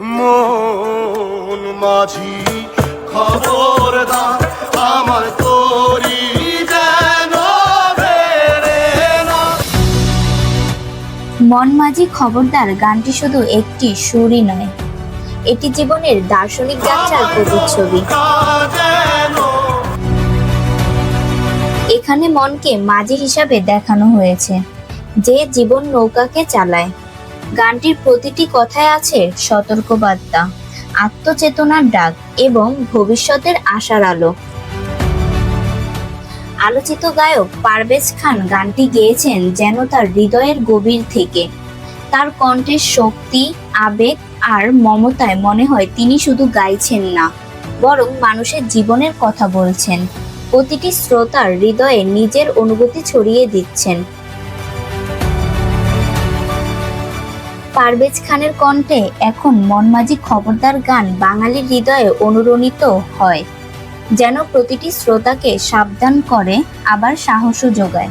মন মাঝি খবরদার আমার তোরি মন মাঝি খবরদার গানটি শুধু একটি সুরই নয় এটি জীবনের দার্শনিক যাত্রার প্রতিচ্ছবি এখানে মনকে মাঝি হিসাবে দেখানো হয়েছে যে জীবন নৌকাকে চালায়। গানটির প্রতিটি কথায় আছে সতর্কবার্তা, আত্মচেতনার ডাক এবং ভবিষ্যতের আশার আলো। আলোচিত গায়ক পারভেজ খান গানটি গেয়েছেন যেন তার হৃদয়ের গভীর থেকে। তার কণ্ঠের শক্তি, আবেগ আর মমতায় মনে হয় তিনি শুধু গাইছেন না, বরং মানুষের জীবনের কথা বলছেন। প্রতিটি শ্রোতার হৃদয়ে নিজের অনুভূতি ছড়িয়ে দিচ্ছেন। পারভেজ খানের কণ্ঠে এখন মনমাজি খবরদার গান বাঙালির হৃদয়ে অনুরণিত হয়, যেন প্রতিটি শ্রোতাকে সাবধান করে, আবার সাহসও যোগায়।